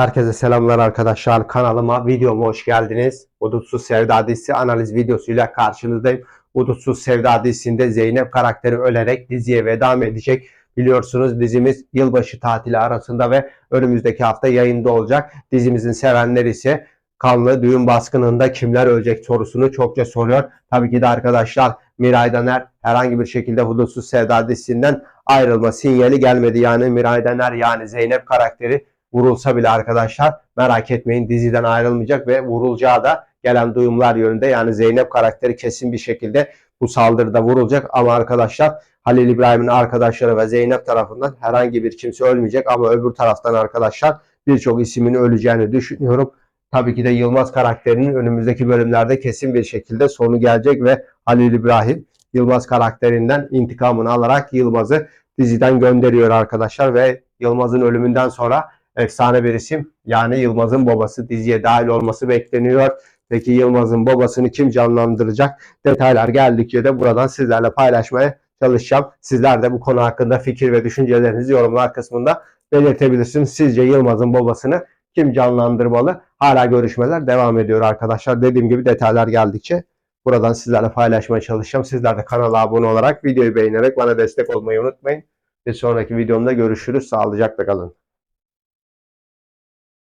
Herkese selamlar arkadaşlar. Kanalıma, videoma hoş geldiniz. Hudutsuz Sevda dizisi analiz videosuyla karşınızdayım. Hudutsuz Sevda dizisinde Zeynep karakteri ölerek diziye veda edecek? Biliyorsunuz dizimiz yılbaşı tatili arasında ve önümüzdeki hafta yayında olacak. Dizimizin sevenler ise kanlı düğün baskınında kimler ölecek sorusunu çokça soruyor. Tabii ki de arkadaşlar Miray Daner herhangi bir şekilde Hudutsuz Sevda dizisinden ayrılma sinyali gelmedi. Yani Miray Daner yani Zeynep karakteri vurulsa bile arkadaşlar merak etmeyin diziden ayrılmayacak ve vurulacağı da gelen duyumlar yönünde. Yani Zeynep karakteri kesin bir şekilde bu saldırıda vurulacak. Ama arkadaşlar Halil İbrahim'in arkadaşları ve Zeynep tarafından herhangi bir kimse ölmeyecek. Ama öbür taraftan arkadaşlar birçok isimin öleceğini düşünüyorum. Tabii ki de Yılmaz karakterinin önümüzdeki bölümlerde kesin bir şekilde sonu gelecek ve Halil İbrahim Yılmaz karakterinden intikamını alarak Yılmaz'ı diziden gönderiyor arkadaşlar. Ve Yılmaz'ın ölümünden sonra efsane bir isim yani Yılmaz'ın babası diziye dahil olması bekleniyor. Peki Yılmaz'ın babasını kim canlandıracak? Detaylar geldikçe de buradan sizlerle paylaşmaya çalışacağım. Sizler de bu konu hakkında fikir ve düşüncelerinizi yorumlar kısmında belirtebilirsiniz. Sizce Yılmaz'ın babasını kim canlandırmalı? Hala görüşmeler devam ediyor arkadaşlar. Dediğim gibi detaylar geldikçe buradan sizlerle paylaşmaya çalışacağım. Sizler de kanala abone olarak videoyu beğenerek bana destek olmayı unutmayın. Bir sonraki videomda görüşürüz. Sağlıcakla kalın.